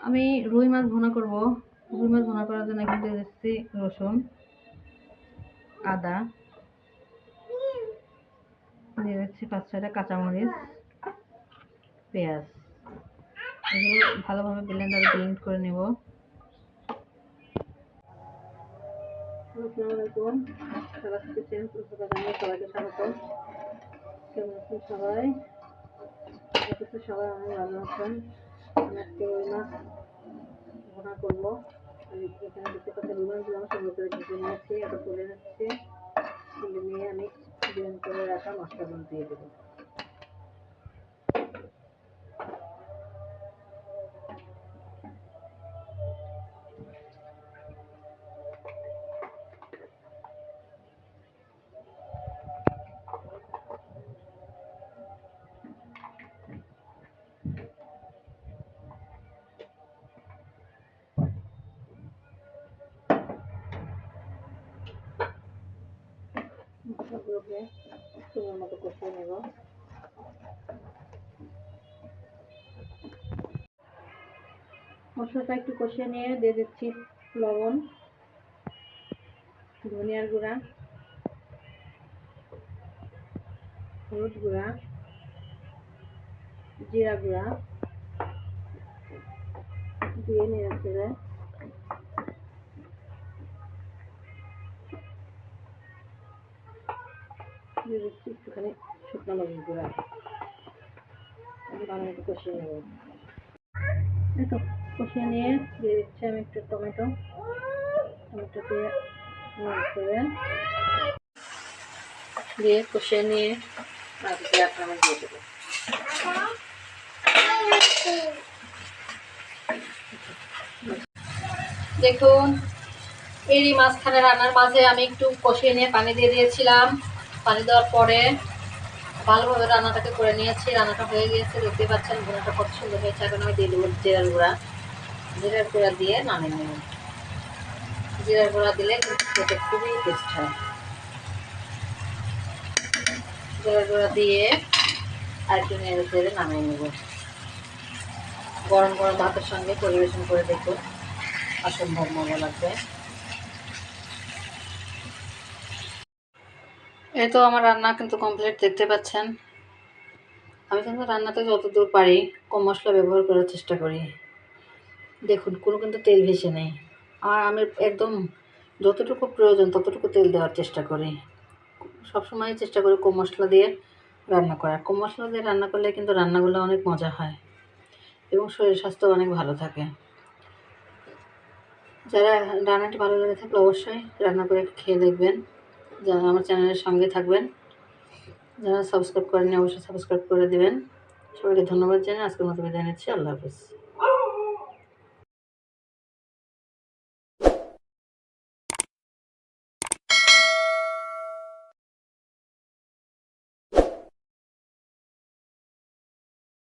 আমি রুই মাছ ভুনা করব। রুই মাছ ভুনা করার জন্য এখানে দিয়ে দিচ্ছি রসুন, আদা, দিয়ে দিচ্ছি পাঁচ ছয়টা কাঁচামরিচ, পেঁয়াজ। এগুলো ভালোভাবে ব্লেন্ডারে ব্লেন্ড করে নেব। সবাই? সবাই অনেক ভালো আছেন। আমি আজকে রুই মাছ ভোনা করব এখানে দেখতে পাচ্ছি রুই মাছগুলো আমি সুন্দর করে ভেজে নিয়েছি এটা তুলে নিচ্ছে তুলে নিয়ে আমি ব্লেন্ড করে রাখা মশলাগুলো দিয়ে দেবো মশলাগুলোকে সুন্দর মতো কষিয়ে নেব। মশলাটা একটু কষিয়ে নিয়ে দিয়ে দিচ্ছি লবণ, ধনিয়ার গুঁড়া, হলুদ গুঁড়া, জিরা গুঁড়া, দিয়ে নিয়ে দিয়ে দিচ্ছি একটুখানি শুকনো কষিয়ে নেব। কষিয়ে নিয়ে দিয়ে দিচ্ছি আমি একটু টমেটো। টমেটো দিয়ে দিয়ে কষিয়ে নিয়ে আপনার দিয়ে দেবো। দেখুন, এরই মাঝখানে রান্নার মাঝে আমি একটু কষিয়ে নিয়ে পানি দিয়ে দিয়েছিলাম। পানি দেওয়ার পরে ভালোভাবে রান্নাটাকে করে নিয়েছি। রান্নাটা হয়ে গিয়েছে দেখতে পাচ্ছেন গুঁড়াটা কত সুন্দর হয়েছে। এখন আমি দিয়ে দেবো জিরার গুঁড়া। জিরার গুঁড়া দিয়ে নামিয়ে নেব। জিরার গুঁড়া দিলে খেতে খুবই টেস্ট হয়। জিরার গুঁড়া দিয়ে আর একটু নেড়ে চেড়ে নামিয়ে নেব। গরম গরম ভাতের সঙ্গে পরিবেশন করে দেখুন। অসম্ভব মজা লাগবে। এই তো আমার রান্না কিন্তু কমপ্লিট দেখতে পাচ্ছেন। আমি কিন্তু রান্নাতে যতদূর পারি কম মশলা ব্যবহার করার চেষ্টা করি। দেখুন, কোনো কিন্তু তেল ভেসে নেই। আর আমি একদম যতটুকু প্রয়োজন ততটুকু তেল দেওয়ার চেষ্টা করি। সবসময় চেষ্টা করি কম মশলা দিয়ে রান্না করার। কম মশলা দিয়ে রান্না করলে কিন্তু রান্নাগুলো অনেক মজা হয় এবং শরীর স্বাস্থ্য অনেক ভালো থাকে। যারা রান্নাটি ভালো লেগে থাকলে অবশ্যই রান্না করে খেয়ে দেখবেন। যারা আমার চ্যানেলের সঙ্গে থাকবেন, যারা সাবস্ক্রাইব করেননি, অবশ্যই সাবস্ক্রাইব করে দেবেন। সবাইকে ধন্যবাদ জানাই আজকের মতো বিদায় নিচ্ছি। আল্লাহ হাফিজ।